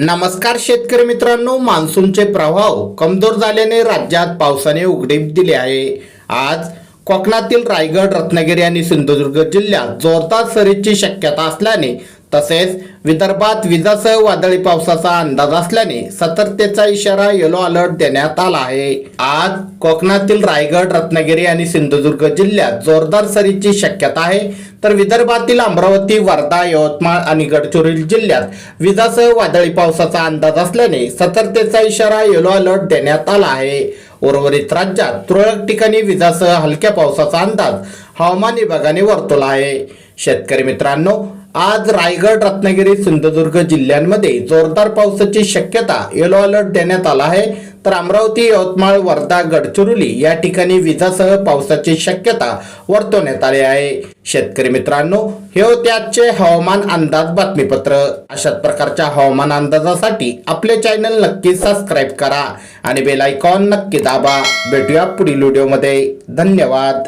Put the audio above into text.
नमस्कार शेतकरी मित्रांनो मान्सूनचे प्रभाव कमजोर झाल्याने राज्यात पावसाने उघडीप दिली आहे. आज कोकणातील रायगड रत्नागिरी आणि सिंधुदुर्ग जिल्ह्यात जोरदार सरीची शक्यता असल्याने तसेच विदर्भात विजासह वादळी पावसाचा अंदाज असल्याने सतर्कतेचा इशारा येलो अलर्ट देण्यात आला आहे. आज कोकणातील रायगड रत्नागिरी आणि सिंधुदुर्ग जिल्ह्यात जोरदार सरीची शक्यता आहे. तर विदर्भातील अमरावती वर्धा यवतमाळ आणि गडचिरोली जिल्ह्यात विजासह वादळी पावसाचा अंदाज असल्याने सतर्कतेचा इशारा येलो अलर्ट देण्यात आला आहे. उर्वरित राज्यात तुरळक ठिकाणी विजासह हलक्या पावसाचा अंदाज हवामान विभागाने वर्तवला आहे. शेतकरी मित्रांनो आज रायगड रत्नागिरी सिंधुदुर्ग जिल्ह्यांमध्ये जोरदार पावसाची शक्यता येलो अलर्ट देण्यात आला आहे. तर अमरावती यवतमाळ वर्धा गडचिरोली या ठिकाणी विजासह पावसाची शक्यता वर्तवण्यात आली आहे. शेतकरी मित्रांनो हे होते आजचे हवामान अंदाज बातमीपत्र. अशाच प्रकारच्या हवामान अंदाजासाठी आपले चॅनल नक्की सबस्क्राईब करा आणि बेल आयकॉन नक्की दाबा. भेटूया पुढील व्हिडिओमध्ये धन्यवाद.